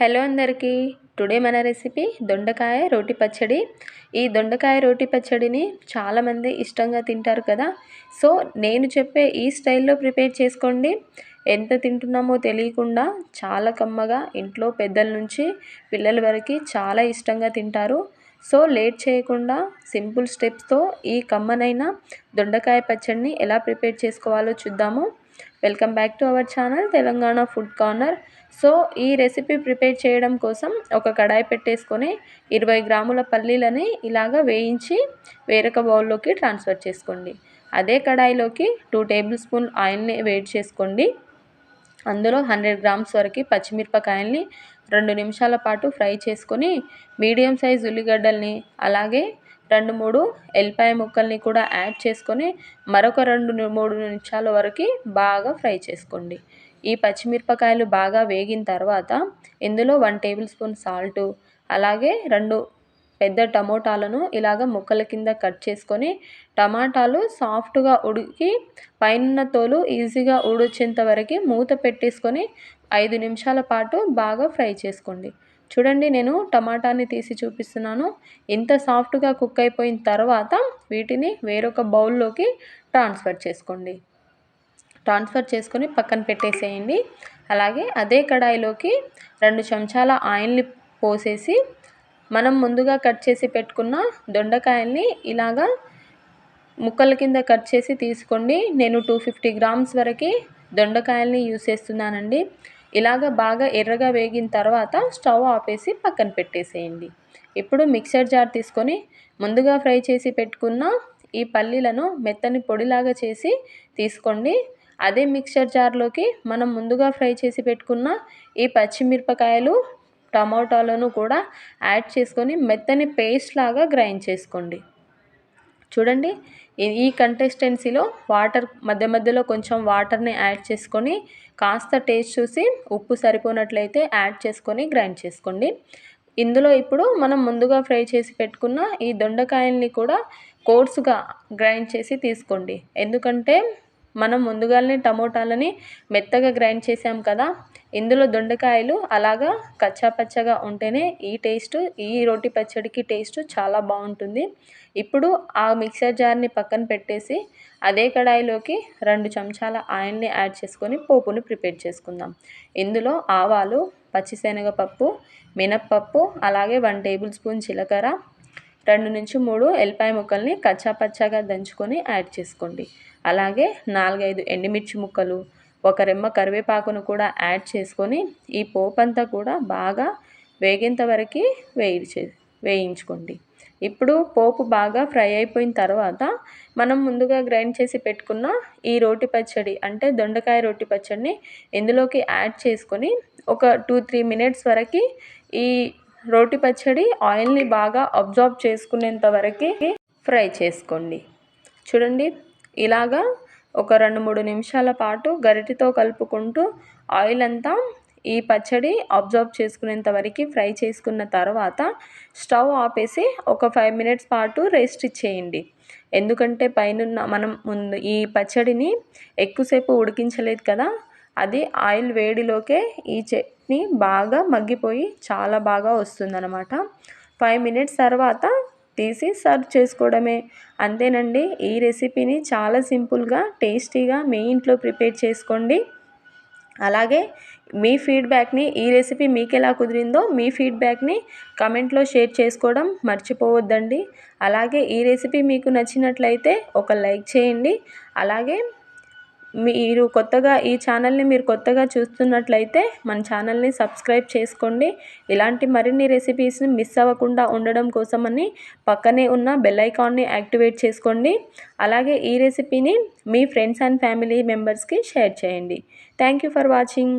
Hello అందరికీ. Today మన recipe దొండకాయ రోటి పచ్చడి. ఈ దొండకాయ రోటి పచ్చడిని చాలామంది ఇష్టంగా తింటారు కదా. సో నేను చెప్పే ఈ స్టైల్లో ప్రిపేర్ చేసుకోండి. ఎంత తింటున్నామో తెలియకుండా చాలా కమ్మగా ఇంట్లో పెద్దల నుంచి పిల్లల వరకు చాలా ఇష్టంగా తింటారు. సో లేట్ చేయకుండా సింపుల్ స్టెప్స్తో ఈ కమ్మనైన దొండకాయ పచ్చడిని ఎలా ప్రిపేర్ చేసుకోవాలో చూద్దాము. Welcome back to our channel Telangana food corner. So ఈ రెసిపీ ప్రిపేర్ చేయడం కోసం ఒక కడాయి పెట్టేసుకొని ఇరవై గ్రాముల పల్లీలని ఇలాగ వేయించి వేరొక బౌల్లోకి ట్రాన్స్ఫర్ చేసుకోండి. అదే కడాయిలోకి టూ టేబుల్ స్పూన్ ఆయిల్ని వేడి చేసుకోండి. అందులో హండ్రెడ్ గ్రామ్స్ వరకు పచ్చిమిరపకాయల్ని రెండు నిమిషాల పాటు ఫ్రై చేసుకొని మీడియం సైజ్ ఉల్లిగడ్డల్ని అలాగే రెండు మూడు ఎల్లిపాయ ముక్కల్ని కూడా యాడ్ చేసుకొని మరొక రెండు మూడు నిమిషాల వరకు బాగా ఫ్రై చేసుకోండి. ఈ పచ్చిమిరపకాయలు బాగా వేగిన తర్వాత ఇందులో వన్ టేబుల్ స్పూన్ సాల్టు అలాగే రెండు పెద్ద టమోటాలను ఇలాగ ముక్కల కింద కట్ చేసుకొని టమాటాలు సాఫ్ట్గా ఉడికి పైన తోలు ఈజీగా ఊడొచ్చేంత వరకు మూత పెట్టేసుకొని ఐదు నిమిషాల పాటు బాగా ఫ్రై చేసుకోండి. చూడండి నేను టమాటాని తీసి చూపిస్తున్నాను. ఇంత సాఫ్ట్గా కుక్ అయిపోయిన తర్వాత వీటిని వేరొక బౌల్లోకి ట్రాన్స్ఫర్ చేసుకోండి. ట్రాన్స్ఫర్ చేసుకొని పక్కన పెట్టేసేయండి. అలాగే అదే కడాయిలోకి రెండు చెంచాల ఆయిల్ని పోసేసి మనం ముందుగా కట్ చేసి పెట్టుకున్న దొండకాయల్ని ఇలాగా ముక్కల కింద కట్ చేసి తీసుకోండి. నేను టూ ఫిఫ్టీ గ్రామ్స్ వరకు దొండకాయల్ని యూస్ చేస్తున్నానండి. ఇలాగ బాగా ఎర్రగా వేగిన తర్వాత స్టవ్ ఆపేసి పక్కన పెట్టేసేయండి. ఇప్పుడు మిక్సర్ జార్ తీసుకొని ముందుగా ఫ్రై చేసి పెట్టుకున్న ఈ పల్లీలను మెత్తని పొడిలాగా చేసి తీసుకోండి. అదే మిక్చర్ జార్లోకి మనం ముందుగా ఫ్రై చేసి పెట్టుకున్న ఈ పచ్చిమిరపకాయలు టమాటాలను కూడా యాడ్ చేసుకొని మెత్తని పేస్ట్ లాగా గ్రైండ్ చేసుకోండి. చూడండి. ఈ కంటెస్టెన్సీలో వాటర్ మధ్య మధ్యలో కొంచెం వాటర్ని యాడ్ చేసుకొని కాస్త టేస్ట్ చూసి ఉప్పు సరిపోనట్లయితే యాడ్ చేసుకొని గ్రైండ్ చేసుకోండి. ఇందులో ఇప్పుడు మనం ముందుగా ఫ్రై చేసి పెట్టుకున్న ఈ దొండకాయల్ని కూడా కోర్సుగా గ్రైండ్ చేసి తీసుకోండి. ఎందుకంటే మనం ముందుగానే టమోటాలని మెత్తగా గ్రైండ్ చేసాం కదా ఇందులో దొండకాయలు అలాగా కచ్చాపచ్చగా ఉంటేనే ఈ టేస్ట్ ఈ రోటి పచ్చడికి టేస్ట్ చాలా బాగుంటుంది. ఇప్పుడు ఆ మిక్సర్ జార్ని పక్కన పెట్టేసి అదే కడాయిలోకి రెండు చెంచాల ఆయిల్ని యాడ్ చేసుకొని పోపుని ప్రిపేర్ చేసుకుందాం. ఇందులో ఆవాలు పచ్చిశనగపప్పు మినప్పప్పు అలాగే వన్ టేబుల్ స్పూన్ జీలకర్ర రెండు నుంచి మూడు ఎల్లిపాయ ముక్కల్ని కచ్చాపచ్చాగా దంచుకొని యాడ్ చేసుకోండి. అలాగే నాలుగైదు ఎండుమిర్చి ముక్కలు ఒక రెమ్మ కరివేపాకును కూడా యాడ్ చేసుకొని ఈ పోపు అంతా కూడా బాగా వేగేంత వరకు వేయించే వేయించుకోండి. ఇప్పుడు పోపు బాగా ఫ్రై అయిపోయిన తర్వాత మనం ముందుగా గ్రైండ్ చేసి పెట్టుకున్న ఈ రోటి పచ్చడి అంటే దొండకాయ రోటి పచ్చడిని ఇందులోకి యాడ్ చేసుకొని ఒక టూ త్రీ మినిట్స్ వరకు ఈ రోటి పచ్చడి ఆయిల్ని బాగా అబ్జార్బ్ చేసుకునేంత వరకు ఫ్రై చేసుకోండి. చూడండి ఇలాగా ఒక రెండు మూడు నిమిషాల పాటు గరిటితో కలుపుకుంటూ ఆయిల్ అంతా ఈ పచ్చడి అబ్జర్వ్ చేసుకునేంత వరకు ఫ్రై చేసుకున్న తర్వాత స్టవ్ ఆపేసి ఒక ఫైవ్ మినిట్స్ పాటు రెస్ట్ ఇచ్చేయండి ఎందుకంటే పైన మనం ముందు ఈ పచ్చడిని ఎక్కువసేపు ఉడికించలేదు కదా అది ఆయిల్ వేడిలోకే ఈ చట్నీ బాగా మగ్గిపోయి చాలా బాగా వస్తుందనమాట ఫైవ్ మినిట్స్ తర్వాత తీసి సర్వ్ చేసుకోవడమే. అంతేనండి ఈ రెసిపీని చాలా సింపుల్గా టేస్టీగా మీ ఇంట్లో ప్రిపేర్ చేసుకోండి. అలాగే మీ ఫీడ్బ్యాక్ని ఈ రెసిపీ మీకు ఎలా కుదిరిందో మీ ఫీడ్బ్యాక్ని కమెంట్లో షేర్ చేసుకోవడం మర్చిపోవద్దండి. అలాగే ఈ రెసిపీ మీకు నచ్చినట్లయితే ఒక లైక్ చేయండి. అలాగే మీరు కొత్తగా ఈ ఛానల్ని మీరు కొత్తగా చూస్తున్నట్లయితే మన ఛానల్ని సబ్స్క్రైబ్ చేసుకోండి. ఇలాంటి మరిన్ని రెసిపీస్ని మిస్ అవ్వకుండా ఉండడం కోసమని పక్కనే ఉన్న బెల్ ఐకాన్ని యాక్టివేట్ చేసుకోండి. అలాగే ఈ రెసిపీని మీ ఫ్రెండ్స్ అండ్ ఫ్యామిలీ మెంబర్స్కి షేర్ చేయండి. Thank you for watching